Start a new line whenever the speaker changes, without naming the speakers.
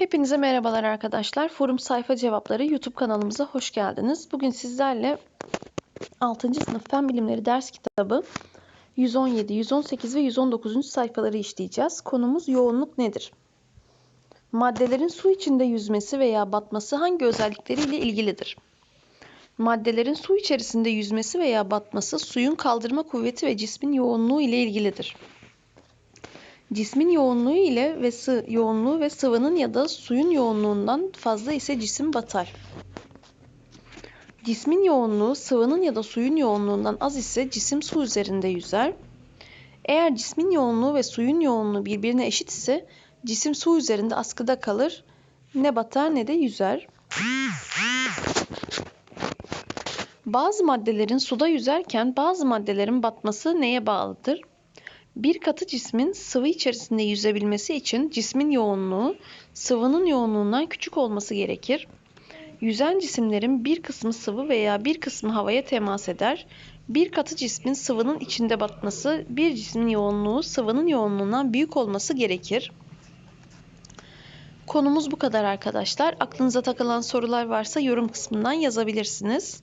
Hepinize merhabalar arkadaşlar. Forum Sayfa Cevapları YouTube kanalımıza hoş geldiniz. Bugün sizlerle 6. sınıf Fen Bilimleri ders kitabı 117, 118 ve 119. sayfaları işleyeceğiz. Konumuz yoğunluk nedir? Maddelerin su içinde yüzmesi veya batması hangi özellikleriyle ilgilidir? Maddelerin su içerisinde yüzmesi veya batması suyun kaldırma kuvveti ve cismin yoğunluğu ile ilgilidir. Cismin yoğunluğu ile ve sı yoğunluğu ve sıvının ya da suyun yoğunluğundan fazla ise cisim batar. Cismin yoğunluğu sıvının ya da suyun yoğunluğundan az ise cisim su üzerinde yüzer. Eğer cismin yoğunluğu ve suyun yoğunluğu birbirine eşit ise cisim su üzerinde askıda kalır. Ne batar ne de yüzer. Bazı maddelerin suda yüzerken bazı maddelerin batması neye bağlıdır? Bir katı cismin sıvı içerisinde yüzebilmesi için cismin yoğunluğu sıvının yoğunluğundan küçük olması gerekir. Yüzen cisimlerin bir kısmı sıvı veya bir kısmı havaya temas eder. Bir katı cismin sıvının içinde batması bir cismin yoğunluğu sıvının yoğunluğundan büyük olması gerekir. Konumuz bu kadar arkadaşlar. Aklınıza takılan sorular varsa yorum kısmından yazabilirsiniz.